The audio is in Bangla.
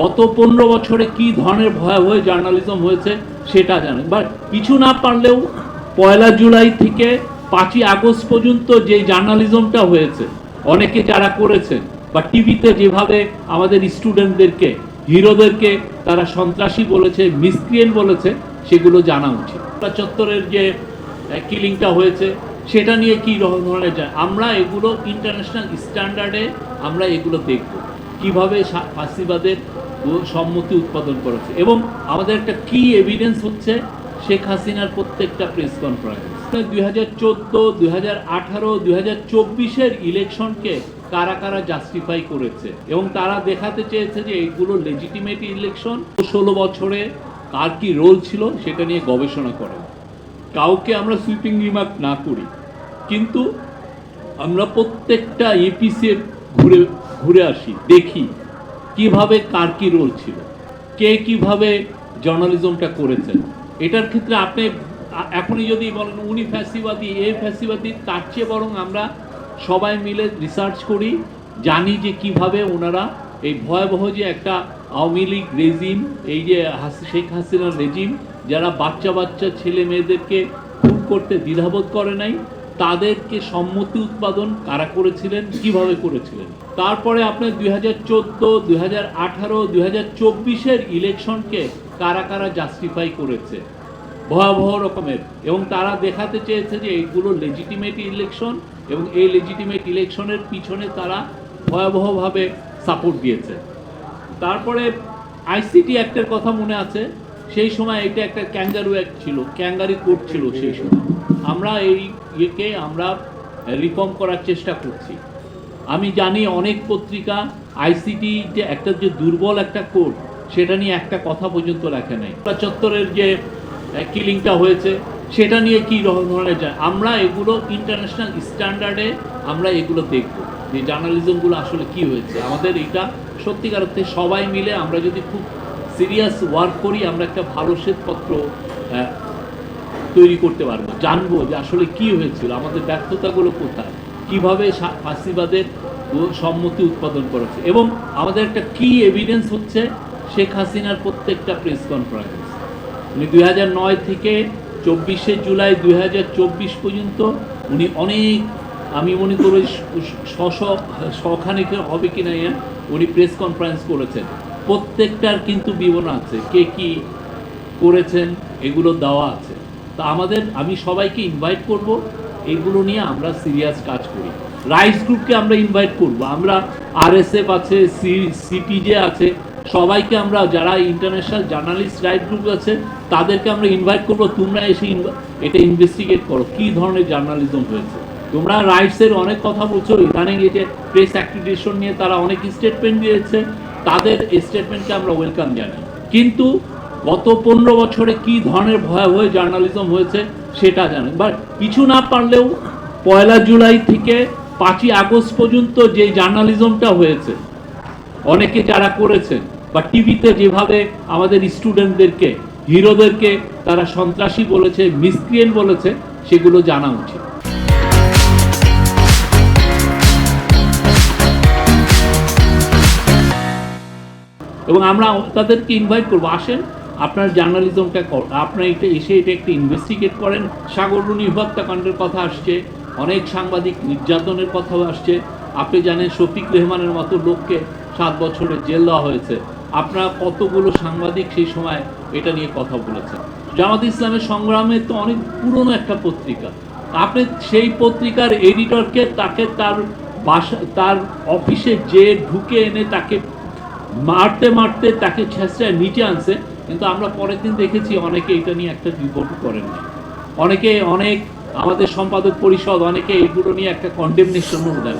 গত পনেরো বছরে কি ধরনের ভয়াবহ জার্নালিজম হয়েছে সেটা জানেন। বা কিছু না পারলেও পয়লা জুলাই থেকে পাঁচই আগস্ট পর্যন্ত যে জার্নালিজমটা হয়েছে, অনেকে যারা করেছেন বা টিভিতে যেভাবে আমাদের স্টুডেন্টদেরকে, হিরোদেরকে তারা সন্ত্রাসী বলেছে, মিসক্রিয়েন্ট বলেছে, সেগুলো জানা উচিত। চত্বরের যে কিলিংটা হয়েছে, সেটা নিয়ে কি ধরনের যায় আমরা এগুলো ইন্টারন্যাশনাল স্ট্যান্ডার্ডে আমরা এগুলো দেখব। কীভাবে ফাঁসিবাদের সম্মতি উৎপাদন করেছে। এবং আমাদের একটা কি এভিডেন্স হচ্ছে শেখ হাসিনার প্রত্যেকটা প্রেস কনফারেন্স দুই হাজার চোদ্দ, দুই হাজার আঠারো, দুই হাজার চব্বিশের ইলেকশনকে কারা কারা জাস্টিফাই করেছে? এবং তারা দেখাতে চেয়েছে যে এইগুলো লেজিটিমেট ইলেকশন ষোলো বছরে কার কি রোল ছিল সেটা নিয়ে গবেষণা করেন কাউকে আমরা সুইপিং রিমার্ক না করি। কিন্তু আমরা প্রত্যেকটা এপিসে ঘুরে ঘুরে আসি, দেখি। কীভাবে কার কি রোল ছিল? কে কীভাবে জার্নালিজমটা করেছেন? এটার ক্ষেত্রে আপনি, এখনই যদি বলেন উনি ফ্যাসিবাদী, এ ফ্যাসিবাদী, তার চেয়ে বরং আমরা সবাই মিলে রিসার্চ করি, জানি যে কীভাবে ওনারা এই ভয়াবহ যে একটা আওয়ামী লীগ রেজিম এই যে শেখ হাসিনার রেজিম যারা বাচ্চা বাচ্চা ছেলে মেয়েদেরকে খুন করতে দ্বিধাবোধ করে নাই তাদেরকে সম্মতি উৎপাদন কারা করেছিলেন, কীভাবে করেছিলেন? তারপরে আপনার দুই হাজার চোদ্দ, দুই হাজার আঠারো, দুই হাজার চব্বিশের ইলেকশনকে কারা কারা জাস্টিফাই করেছে? ভয়াবহ রকমের। এবং তারা দেখাতে চেয়েছে যে এইগুলো লেজিটিমেট ইলেকশন এবং এই লেজিটিমেট ইলেকশনের পিছনে তারা ভয়াবহভাবে সাপোর্ট দিয়েছে। তারপরে আইসিটি অ্যাক্টের কথা মনে আছে। সেই সময় এটা একটা ক্যাঙ্গারু অ্যাক্ট ছিল ক্যাঙ্গারি কোর্ট ছিল সেই সময়। আমরা এই ইয়েকে আমরা রিফর্ম করার চেষ্টা করছি। আমি জানি অনেক পত্রিকা আইসিটি যে একটা যে দুর্বল একটা কোর্ট সেটা নিয়ে একটা কথা পর্যন্ত লেখে নাই। চত্বরের যে কিলিংটা হয়েছে, সেটা নিয়ে কি ধরনের যায়। আমরা এগুলো ইন্টারন্যাশনাল স্ট্যান্ডার্ডে আমরা এগুলো দেখব যে জার্নালিজমগুলো আসলে কি হয়েছে। আমাদের এটা সত্যিকার অর্থে সবাই মিলে আমরা যদি খুব সিরিয়াস ওয়ার্ক করি, আমরা একটা ভালো শ্বেতপত্র তৈরি করতে পারব। জানব যে আসলে কি হয়েছিল, আমাদের ব্যর্থতাগুলো কোথায়, কীভাবে ফাঁসিবাদের সম্মতি উৎপাদন করেছে। এবং আমাদের একটা কি এভিডেন্স হচ্ছে, শেখ হাসিনার প্রত্যেকটা প্রেস কনফারেন্স উনি দুই নয় থেকে চব্বিশে জুলাই দুই চব্বিশ পর্যন্ত উনি অনেক, আমি মনে করি ছশ শখানেক হবে কি না উনি প্রেস কনফারেন্স করেছেন। প্রত্যেকটার কিন্তু বিবরণ আছে। কে কি করেছেন, এগুলো দেওয়া আছে। তা আমাদের, আমি সবাইকে ইনভাইট করব। এগুলো নিয়ে আমরা সিরিয়াস কাজ করি। রাইস গ্রুপকে আমরা ইনভাইট করব। আমরা আরএসএফ আছে সিপিজে আছে, সবাইকে আমরা, যারা ইন্টারন্যাশনাল জার্নালিস্ট রাইট গ্রুপ আছে, তাদেরকে আমরা ইনভাইট করব। তোমরা এসে এটা ইনভেস্টিগেট করো, কী ধরনের জার্নালিজম হয়েছে। তোমরা রাইটসের অনেক কথা বলছো। ইদানিং যে প্রেস অ্যাক্রিডিটেশন নিয়ে তারা অনেক স্টেটমেন্ট দিয়েছে। তাদের স্টেটমেন্টকে আমরা ওয়েলকাম জানাই। কিন্তু গত পনেরো বছরে কি ধরনের ভয়াবহ জার্নালিজম হয়েছে সেটা জানেন বা কিছু না পারলেও পয়লা জুলাই থেকে পাঁচই আগস্ট পর্যন্ত যে জার্নালিজমটা হয়েছে, অনেকে যারা করেছেন বা টিভিতে যেভাবে আমাদের স্টুডেন্টদেরকে হিরোদেরকে তারা সন্ত্রাসী বলেছে মিসক্রিয়েন্ট বলেছে, সেগুলো জানা উচিত। এবং আমরা তাদেরকে ইনভাইট করব। আসেন, আপনার জার্নালিজমটা আপনার এটা এসে এটা একটু ইনভেস্টিগেট করেন। সাগররুনি হত্যাকাণ্ডের কথা আসছে, অনেক সাংবাদিক নির্যাতনের কথাও আসছে। আপনি জানেন, শফিক রেহমানের মতো লোককে সাত বছরের জেল দেওয়া হয়েছে। আপনারা কতগুলো সাংবাদিক সেই সময় এটা নিয়ে কথা বলেছেন। জামাত ইসলামের সংগ্রামে তো অনেক পুরনো একটা পত্রিকা। আপনি সেই পত্রিকার এডিটরকে তাকে তার বাসা তার অফিসে যে ঢুকে এনে তাকে মারতে মারতে তাকে ছেঁচড়ায় নিচে আনছে, কিন্তু আমরা পরের দিন দেখেছি অনেকে এটা নিয়ে একটা রিপোর্ট করেন অনেকে অনেক আমাদের সম্পাদক পরিষদ অনেকে এগুলো নিয়ে একটা কন্ডেমনেশনও দেন